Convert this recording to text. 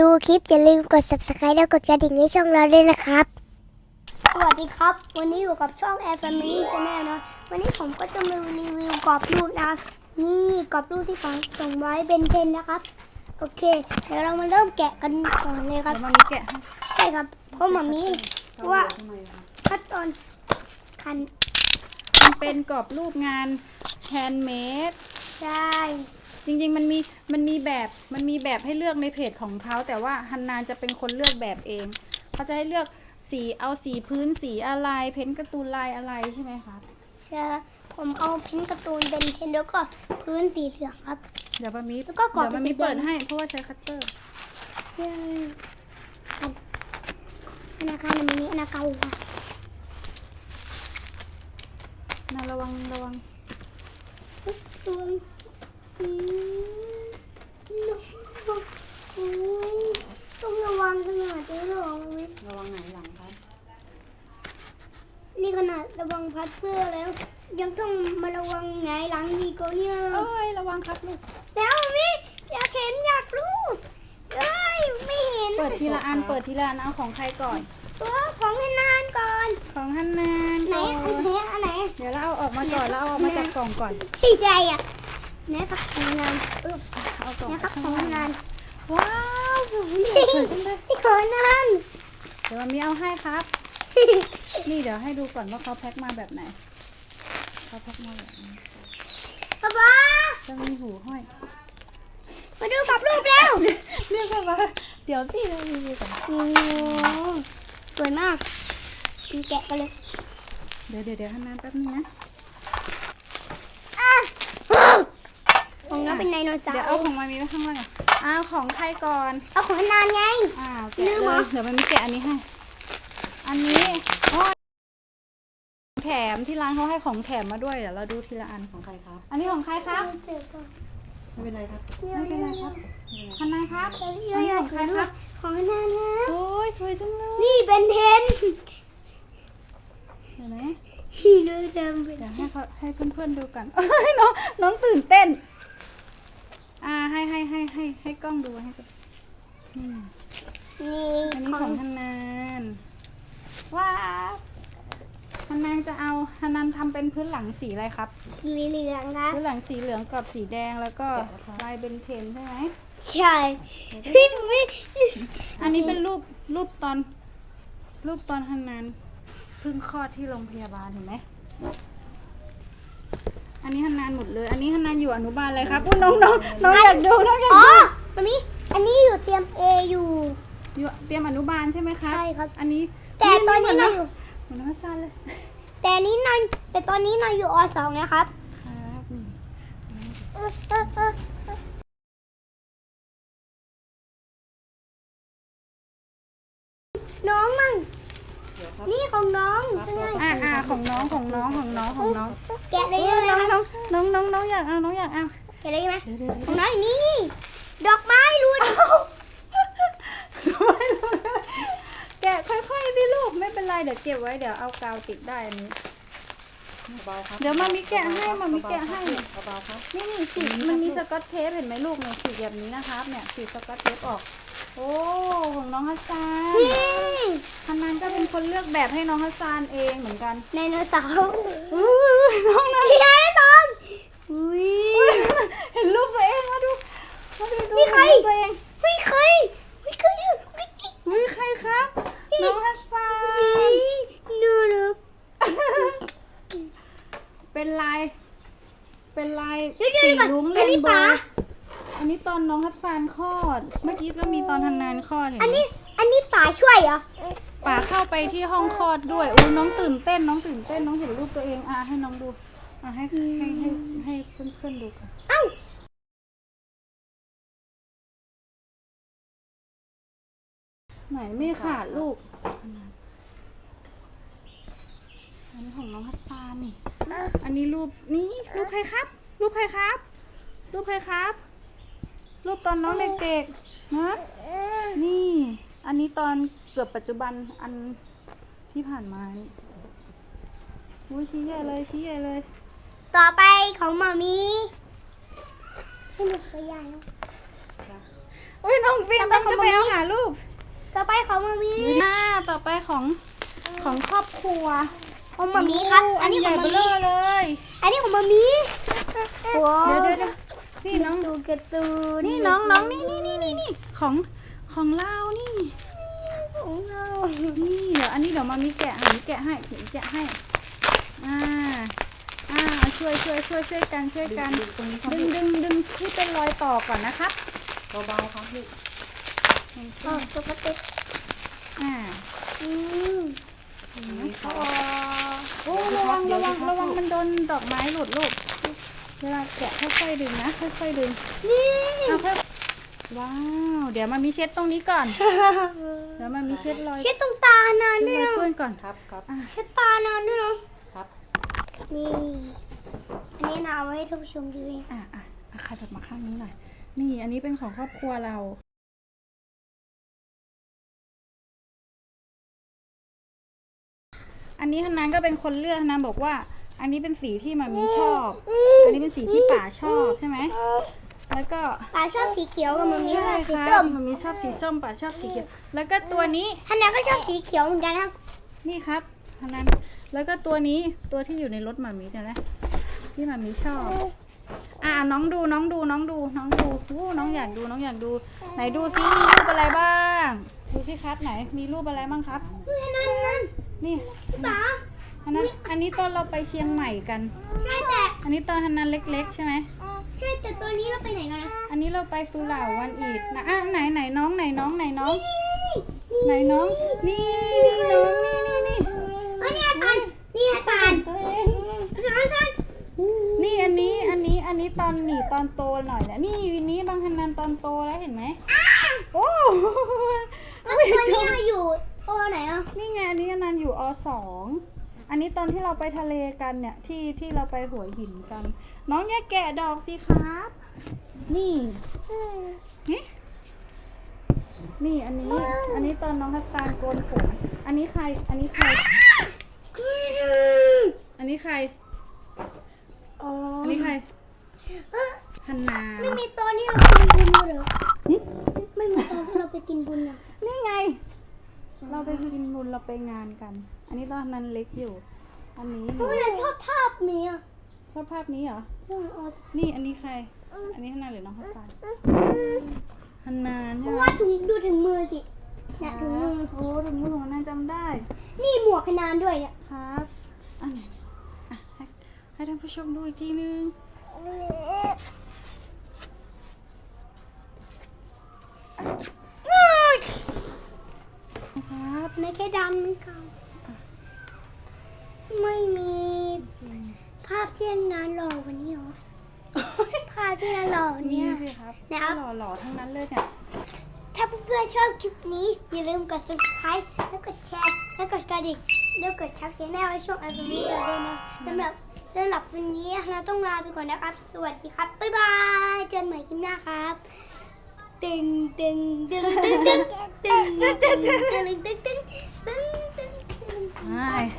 ดูคลิปอย่าลืมกด subscribe แล้วกดกระดิ่งให้ช่องเราด้วยนะครับ สวัสดีครับ วันนี้อยู่กับช่อง Air Family Channel นะวันนี้ผมก็จะมารีวิวกรอบรูปนะนี่กรอบรูปที่ผมส่งไว้เป็นเทนนะครับ โอเค เดี๋ยวเรามาเริ่มแกะกันก่อนเลยครับเดี๋ยวมันมีแกะให้ใช่ครับเพราะหมามีว่าขั้นตอนคันมันเป็นกรอบรูปงานแฮนด์เมดใช่ จริงๆมันมีมันมีแบบมันมีแบบให้เลือกในเพจของเขาแต่ว่าฮันนานจะเป็นคนเลือกแบบเองเขาจะให้เลือกสีเอาสีพื้นสีอะไร เพ้นท์การ์ตูนลายอะไรใช่ไหมคะใช่ผมเอาเพ้นท์การ์ตูนเป็นเทนแล้วก็พื้นสีเหลืองครับ เดี๋ยวมันมีแล้วก็กรอบเดี๋ยวมันมีเป็นสีแดงเปิดให้เพราะว่าใช้คัตเตอร์ใช่อันอันอาคารมันนี้อันอาเกาค่ะนะระวังระวัง ต้องระวังขนาดนี้หรอไหมระวังไหนหลังคะนี่ขนาดระวังพัดเสื้อแล้ว ยังต้องมาระวังไงหลังดีกเนี่ยเอ้ยระวังครับลูกแล้วมิอยากเห็นอยากรู้เอ้ยไม่เห็นเปิดทีละอันเปิดทีละอันเอาของใครก่อนตัวของให้นานก่อน ของฮันนานไหนก่ออันนไหนอันไหนเดี๋ยวเราเอาออกมาก่อนแล้วเอาออกมาจากกล่องก่อนดีใจอะ ไหนครับของนานอึ๊บเอากล่องไหนครับข้างของล่างนานว้าวสวยนี่สวยจังเลยของนานเดี๋ยวมันมีเอาให้ครับ นี่เดี๋ยวให้ดูก่อนว่าเขาแพ็คมาแบบไหนเขาแพ็คมาแบบนี้ป๊าป๊าจะมีหูห้อย มาดูกับรูปแล้วเรียกว่าเดี๋ยวพี่เรารีวิวก่อนโอ้สวยมากแกะกันเลย เดี๋ยวเดี๋ยวเดี๋ยวทำนานแป๊บนึงนะ อะของน้องเป็นได โนเสาเดี๋ยวร์เอาของมามีไว้ข้างล่างก่อนอ้าวของใครก่อนเอาของให้นานไง อ้าวแกะลืมเลเหรอยเดี๋ยวมันมีแกะอันนี้ให้ อันนี้โอ้ยแถมที่ร้านเขาให้ของแถมมาด้วยเดี๋ยวเราดูทีละอัน ของใครครับ อันนี้ของใครครับเจ็บอะไม่เป็นไรครับ ไม่เป็นไรครับฮันนานครับอัอันนนี้นี้ขขอองงใคใครรคครัรับบของให้นานนะโอ้ยสวยจังเลยนี่เป็นเทนเห็นไหม ฮีโร่ดำเป็นเดี๋ยวให้เขาให้เพื่อนๆดูกัน น้องน้องตื่นเต้น อ่าให้ให้ให้ให้ให้กล้องดูให้ดูอืมนี่อันนี้ขขอองงฮันนานว้าวฮันนานจะเอาฮันนานทำเป็นพื้นหลังสีอะไรครับ สีเหลืองครับ พื้นหลังสีเหลืองกับสีแดงแล้วก็ลายเบนเทนใช่ไหมใช่พี่ไม่อันนี้เป็นรูปรูปตอน รูปตอนฮันนานเพิ่งคลอดที่โรงพยาบาลเห็นไหม อันนี้ฮันนานหมดเลย อันนี้ฮันนานอยู่อนุบาลเลยครับอุ้ยน้องน้องน้องอยากดูน้องอยากอ๋อดูตรงนี้อันนี้อยู่เตรียม A อยู่ อยู่เตรียมอนุบาลใช่ไหมครับใช่ครับ อันนี้แต่ตอนนี้นายอยู่ เหมือนน้องซานเลย แต่อันนี้นายแต่ตอนนี้นายอยู่อสองนะครับครับนี่เออเออเออเออน้องมั่งนี่ของน้องใช่ไหมอ่าอ่าของน้องของน้องของน้องของน้อง แกะได้ยังไง น้องน้องน้องน้องน้องอยากเอาน้องอยากเอาแกะได้ไหมเดี๋ยวเดี๋ยวของน้องอยู่นี่ ดอกไม้รุนแกะค่อยๆพี่ลูกไม่เป็นไรเดี๋ยวเก็บไว้เดี๋ยวเอากาวติดได้อันนี้ เบาๆครับเดี๋ยวมามีแกะให้มามีแกะให้ เบาๆครับ นี่นี่สีมันมีสกอตเทปเห็นไหมลูกเนี่ยสีแบบนี้นะครับเนี่ยสีสกอตเทปออก โอ้ของน้องฮัสซานนี่ฮันนันก็เป็นคนเลือกแบบให้น้องฮัสซานเองเหมือนกันไดโนเสาร์อุ้ยน้องนันพี่ไดโนเสาร์อุ้ย เห็นรูปตัวเองมาดูมาดูดู นี่ใคร เห็นรูปตัวเอง ไม่เคยไม่เคยไม่เคย อุ้ยใครครับน้องฮัสซาน ดูดู เป็นลาย เป็นลาย เดี๋ยวเดี๋ยว สี ก่อน ลุ้งเร อัน น นี้ โบ ป๋า ว์อันนี้ต อนน้องฮัสซานคลอด เมื่อกี้ก็มีตอนฮันนานคลอดเห็นไหมอันนี้ อันนี้ป๋าช่วยเหรอป๋าเข้าไปที่ห้องคลอดด้วยอู้น้องตื่นเต้นน้องตื่นเต้นน้องเห็นรูปตัวเองอะให้น้องดูอะให้ให้ให้ให้เพื่อนๆดูกันเอ้า ไหนไม่ขาดลูกอันนี้ของน้องฮัตตานี่ อันนี้รูปนี่รูปใครครับ รูปใครครับ รูปใครครับ รูปตอนน้องเด็กๆนะนี่ อันนี้ตอนเกือบปัจจุบันอันที่ผ่านมานี่อุ้ยชี้ใหญ่เลยชี้ใหญ่เลย ต่อไปของหมามีให้หนูตัวใหญ่อุ้ยน้องฟินต้องจะไปเอาหารูป ต่อไปของมามีอ่าต่อไปของของครอบครัวของมามีครับ อัอันนนี้นี้ใหขญ่องเบมาลมีอเลย อันนี้ของมามีว้าวเดี๋ยวเดี๋ยวเดี๋ยว นี่น้องดูการ์ตูนนี่น้องน้องนี่นี่นี่นี่นี่ของของเรานี่ของเรานี่เดี๋ยวอันนี้เดี๋ยวมามีแกะหามีแกะให้หมีแกะให้อ่าอ่าช่วยช่วยช่วยช่วยกันช่วยกันดึงตรงนี้ครับดึงดึงดึงที่เป็นรอยต่อก่อนนะครับเบาๆครับลูกอ๋อปกติอ่าอืมนี่คอ๋รัอบโอ้ระวังระวังระวังมันโดนดอกไม้หลุดลูก เวลาแกะค่อยๆดึงนะ ค่อยๆดึงนี่เอาค่อยว้าว เดี๋ยวมามีเช็ดตรงนี้ก่อน เดี๋ยวมามีเช็ดรอยเช็ดตรงตานานเช็ดด้วยรอยนะเปื้อนก่อน ครับครับอะเช็ดตานานด้วยนะครับ นี่ อันนี้นะเอาไว้ให้ท่านผู้ชมดูเองอะอะอะขยับมาข้างนี้หน่อย นี่อันนี้เป็นของครอบครัวเรา อันนี้ฮันนันก็เป็นคนเลือกฮันนันบอกว่า อันนี้เป็นสีที่มามีชอบ อันนี้เป็นสีที่ป่าชอบใช่ไหม แล้วก็ปลาชอบสีเขียวกับมันมีใช่ชอบสีค่ะส้มมันมีชอบสีส้มป่าชอบสีเขียว แล้วก็ตัวนี้ฮันนาก็ชอบสีเขียวเหมือนกันครับนี่ครับฮันนันแล้วก็ตัวนี้ตัวที่อยู่ในรถหมามีเนี่ยนะที่หมามีชอบ อ่าน้องดูน้องดูน้องดูน้องดูอู้น้องอยากดูน้องอยากดู ไหนดูซิมีรูปอะไรบ้าง ดูสิครับไหนมีรูปอะไรบ้างครับเฮ้ยนั่นนั่นนี่ ป๋า อันนั้นอันนี้ตอนเราไปเชียงใหม่กัน ใช่แต่อันนี้ตอนฮันนันเล็ก ๆ ใช่ไหมใช่แต่ตัวนี้เราไปไหนกันนะอันนี้เราไปสุเหร่าวันอีดนะอะไหนไหนน้องไหนน้องไหนน้อง ไหนน้อง นี่นี่น้องนี่นี่นี่เฮ้ยนี่อาตานนี่อาตานตัวเองสานสานนี่อันนี้อันนี้อันนี้ตอนหนีตอนโตหน่อยแหละนี่วินนี้บางฮันนันตอนโตแล้วเห็นไหมโอ้แล้วตัวนี้เราอยู่โอ้ไหนอะนี่ไงอันนี้อันนันอยู่อสอง อันนี้ตอนที่เราไปทะเลกันเนี่ยที่ที่เราไปหัวหินกัน น้องอย่าแกะดอกสิครับ นี่นี่นี่อันนี้ อันนี้ตอนน้องทัตตานโกนผมอันนี้ใคร อันนี้ใคร อันนี้ใคร อ๋ออันนี้ใครเอ้อฮันนาไม่มีตอนที่เราไปกินบุญเหรอหึไม่มีตอนที่เราไปกินบุญอะนี่ไง เราไปกินบุญเราไปงานกัน อันนี้ตอนนั้นเล็กอยู่ อันนี้หนูเฮ้ยเราชอบภาพนี้อะชอบภาพนี้เหรออืมอ๋อนี่อันนี้ใคร อันนี้ฮันนาหรือน้องฮัตตาฮันนาเพใช่ราะไหมว่าถึงดูถึงมือสิเนี่ยถึงมือ โอ้ถึงมือของนานจำได้ นี่หมวกขนานด้วยเนี่ยครับอันไหนอะให้ให้ท่านผู้ชมดูอีกทีนึง ครับไม่แค่ดำเหมือนกันไม่มีภาพที่นานหล่อกวันนี้หรอภาพที่นานหล่อนี่เนี่ยสิครับนะครับหล่อๆทั้งนั้นเลยเนี่ยถ้าเพื่อนๆชอบคลิปนี้ อย่าลืมกด subscribe แล้วกดแชร์ แล้วกดกระดิ่งแล้วกดชับชแนลให้ช่องอัลบั้มนี้ด้วยนะสำหรับสำหรับวันนี้เราต้องลาไปก่อนนะครับ สวัสดีครับ บ๊ายบาย เจอกันใหม่คลิปหน้าครับ Ding ding ding ding ding ding ding ding ding ding ding ding ding. Hi.